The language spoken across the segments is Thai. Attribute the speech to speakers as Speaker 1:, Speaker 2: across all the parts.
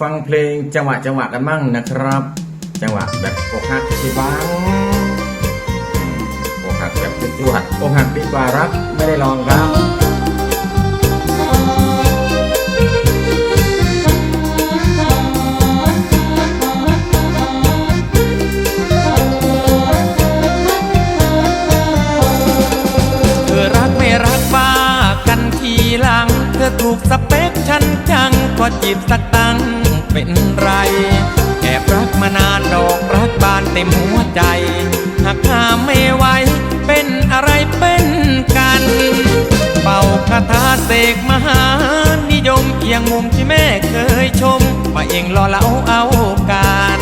Speaker 1: ฟังเพลงจังหวะจังหวะกันมั่งนะครับ จังหวะแบบอกหักที่บ้างอกหักแบบจวดอกหักดีกว่ารักไม่ได้ลองครับ
Speaker 2: เธอรักไม่รักบ้ากันทีหลังเธอถูกสเปคฉันจังก็จีบสักตั้ง ต็มหัวใจ หากห้ามไม่ไหวเป็นอะไรเป็นกัน เป่าคาถาเสกมหานิยมเอียงมุมที่แม่เคยชมว่าเองรอเล่าเอาการ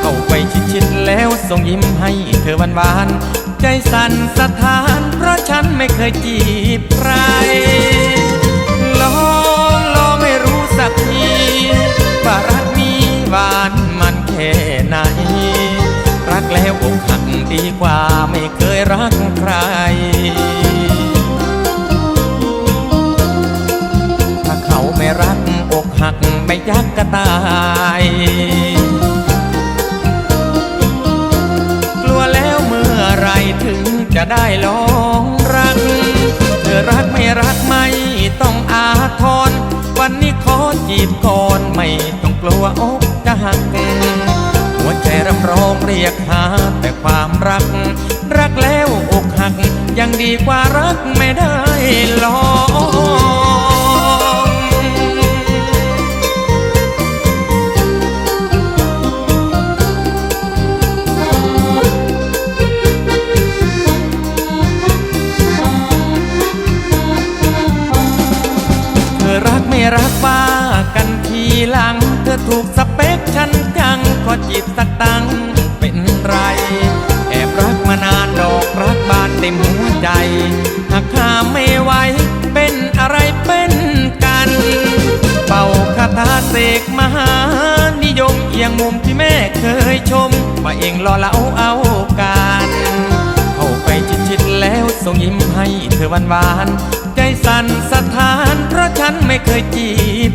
Speaker 2: เข้าไปชิดๆแล้วส่งยิ้มให้เธอหวานๆใจสั่นสะท้านเพราะฉันไม่เคยจีบใคร ดีกว่าไม่เคยรักใคร ถ้าเขาไม่รักอกหักไม่ยักก็ตาย กลัวแล้วเมื่อไรถึงจะได้ลองรัก เธอรักไม่รักไม่ต้องอาทร วันนี้ขอจีบก่อนไม่ต้องกลัวอกจะหัก หัวใจรำร้องเรียกหาแต่ความรัก รักแล้วอกหัก ยังดีกว่ารักไม่ได้ อจีบสักตั้งเป็นไร แอบรักมานานดอกรักบานเต็มหัวใจ หากห้าไม่ไหวเป็นอะไรเป็นกัน เป่าคาถาเสกมหานิยมเอียงมุมที่แม่เคยชมว่าเองรอเล่าเอาการเข้าไปชิดๆแล้วส่งยิ้มให้เธอหวานๆใจสั่นสะท้านเพราะฉันไม่เคยจีบ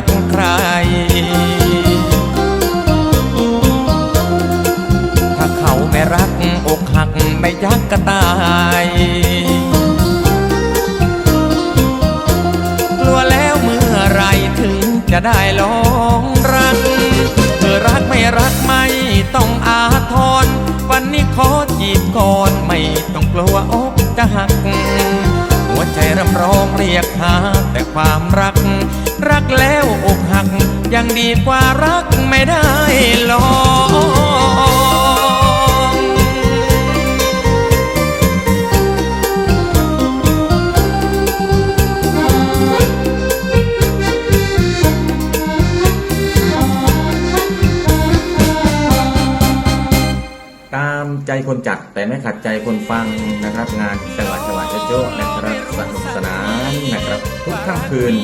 Speaker 2: กใคร ถ้าเขาไม่รักอกหักไม่ยักก็ตายกลัวแล้วเมื่อไรถึงจะได้ลองรักเธอรักไม่รักไม่ต้องอาทร วันนี้ขอจีบก่อนไม่ต้องกลัวอกจะหัก หัวใจรำร้องเรียกหาแต่ความรัก กแล้วอกหัก ยังดีกว่ารักไม่ได้ลอ
Speaker 1: ก ใจคนจัด แต่ไม่ขัดใจคนฟังนะครับ งานจังหวัดจังหวัดโจ๊ะนะครับสนุกสนานนะครับ ทุกค่ำคืน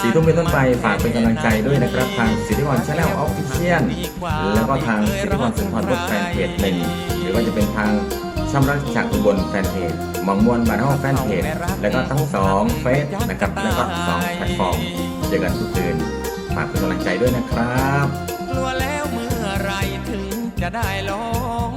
Speaker 1: สีทุ่มเป็นต้นไปฝากเป็นกำลังใจด้วยนะครับ ทางสิทธิวรชาแนลออฟฟิเชียลแล้วก็ทางสิทธิวรสุนทรบดแฟนเพจหนึ่งหรือว่าจะเป็นทางช่องรักจากอุบลแฟนเพจหมองมวลบานห้องแฟนเพจแล้วก็ทั้งสองเฟซนะครับแล้วก็สองแพลตฟอร์มเจอกันทุกคืนฝากเป็นกำลังใจด้วยนะครับ
Speaker 2: กลัวแล้วเมื่อไรถึงจะได้ลอง